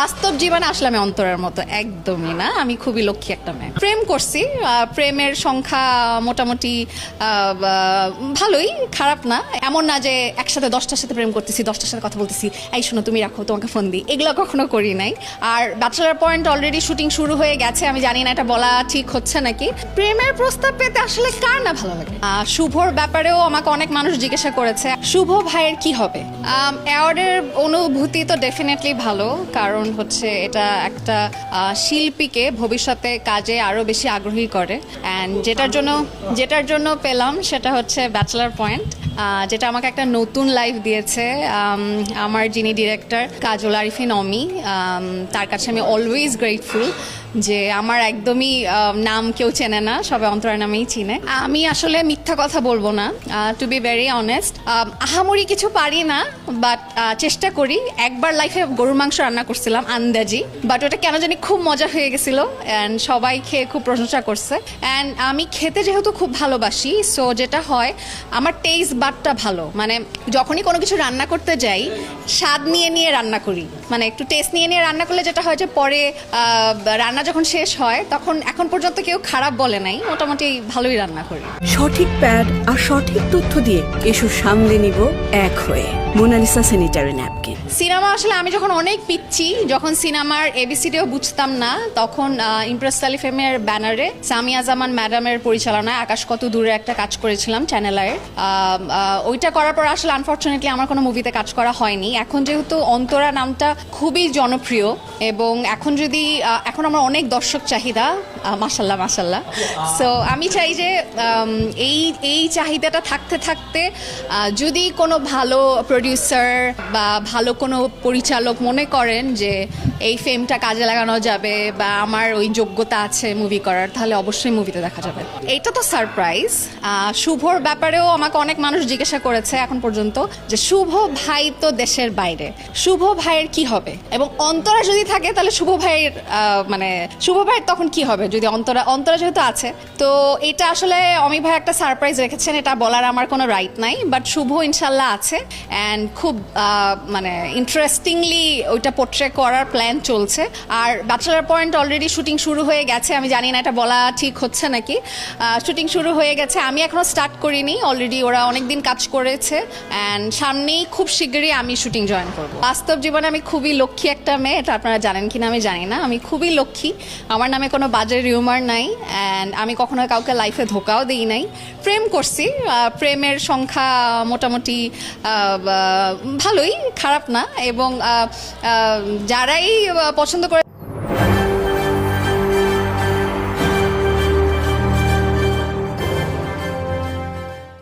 বাস্তব জীবনে আসলে আমি অন্তরের মতো, একদমই না। আমি খুবই লক্ষ্মী একটা মেয়ে। প্রেম করছি প্রেমের সংখ্যা মোটামুটি ভালোই, খারাপ না। এমন না যে একসাথে দশটার সাথে প্রেম করতেছি, দশটার সাথে কথা বলতেছি, এই শোনো, তুমি রাখো, তোমাকে ফোন দিই। এগুলো কখনো করি নাই। আর ব্যাচেলার পয়েন্ট অলরেডি শুটিং শুরু হয়ে গেছে, আমি জানি না এটা বলা ঠিক হচ্ছে নাকি। প্রেমের প্রস্তাব পেতে আসলে কার না ভালো লাগে? শুভর ব্যাপারেও আমাকে অনেক মানুষ জিজ্ঞাসা করেছে, শুভ ভাইয়ের কি হবে? অ্যাওয়ার্ডের অনুভূতি তো ডেফিনেটলি ভালো, কারণ হচ্ছে এটা একটা শিল্পীকে ভবিষ্যতে কাজে আরও বেশি আগ্রহী করে। অ্যান্ড যেটার জন্য যেটার জন্য পেলাম সেটা হচ্ছে ব্যাচেলার পয়েন্ট যেটা আমাকে একটা নতুন লাইফ দিয়েছে আমার যিনি ডিরেক্টর কাজল আরিফিন অমি তার কাছে আমি অলওয়েজ গ্রেটফুল যে আমার একদমই নাম কেউ চেনে না, সবাই অন্তরা নামেই চিনে। আমি আসলে মিথ্যা কথা বলব না টু বি ভেরি অনেস্ট আহামরি কিছু পারি না বাট চেষ্টা করি। একবার লাইফে গরুর মাংস রান্না করছিলাম, আন্দাজি বাট ওটা কেন জানি খুব মজা হয়ে গেছিল অ্যান্ড সবাই খেয়ে খুব প্রশংসা করছে। অ্যান্ড আমি খেতে যেহেতু খুব ভালোবাসি সো যেটা হয়, আমার টেস্ট বাটটা ভালো। মানে যখনই কোনো কিছু রান্না করতে যাই, স্বাদ নিয়ে নিয়ে রান্না করি। মানে একটু টেস্ট নিয়ে নিয়ে রান্না করলে যেটা হয় যে পরে রান্না যখন শেষ হয়, তখন এখন পর্যন্ত কেউ খারাপ বলে নাই, মোটামুটি ভালোই রান্না করি। সঠিক প্যাড আর সঠিক তথ্য দিয়ে এসব সামলে নিব এক হয়ে। Mona Lisa sanitary napkin. সিনেমা আসলে আমি যখন অনেক পিচ্ছি, যখন সিনেমার এবিসিডিও বুঝতাম না, তখন ইমপ্রেস তালিফেমের ব্যানারে সামিয়া জামান ম্যাডামের পরিচালনায় আকাশ কত দূরে একটা কাজ করেছিলাম চ্যানেল আয়ের ওইটা করার পর আসলে আনফর্চুনেটলি আমার কোনো মুভিতে কাজ করা হয়নি। এখন যেহেতু অন্তরা নামটা খুবই জনপ্রিয় এবং এখন যদি এখন আমার অনেক দর্শক চাহিদা মাসাল্লাহ মাসাল্লাহ সো আমি চাই যে এই এই চাহিদাটা থাকতে থাকতে যদি কোনো ভালো প্রডিউসার বা ভালো কোনো পরিচালক মনে করেন যে এই ফেমটা কাজে লাগানো যাবে বা আমার ওই যোগ্যতা আছে মুভি করার, তাহলে অবশ্যই মুভিতে দেখা যাবে। এইটা তো সারপ্রাইজ শুভর ব্যাপারেও আমাকে অনেক মানুষ জিজ্ঞাসা করেছে এখন পর্যন্ত যে, শুভ ভাই তো দেশের বাইরে। শুভ ভাইয়ের কি হবে? এবং অন্তরা যদি থাকে, তাহলে শুভ ভাইয়ের মানে শুভ ভাইয়ের তখন কি হবে? যদি অন্তরা অন্তরা যেহেতু আছে, তো এটা আসলে অমি ভাই একটা সারপ্রাইজ রেখেছেন, এটা বলার আমার কোনো রাইট নাই বাট শুভ ইনশাল্লাহ আছে অ্যান্ড খুব মানে ইন্টারেস্টিংলি ওইটা পোট্রে করার প্ল্যান চলছে। আর ব্যাচেলার পয়েন্ট অলরেডি শুটিং শুরু হয়ে গেছে, আমি জানি না এটা বলা ঠিক হচ্ছে নাকি। শুটিং শুরু হয়ে গেছে, আমি এখনও স্টার্ট করিনি অলরেডি ওরা অনেক দিন কাজ করেছে অ্যান্ড সামনেই খুব শীঘ্রই আমি শুটিং জয়েন করব। বাস্তব জীবনে আমি খুবই লক্ষ্মী একটা মেয়ে, এটা আপনারা জানেন কিনা আমি জানি না, আমি খুবই লক্ষ্মী, আমার নামে কোনো বাজে রিউমার নাই অ্যান্ড আমি কখনো কাউকে লাইফে ধোকাও দিই নাই। প্রেম করছি প্রেমের সংখ্যা মোটামুটি ভালোই, খারাপ না, এবং যারাই পছন্দ করে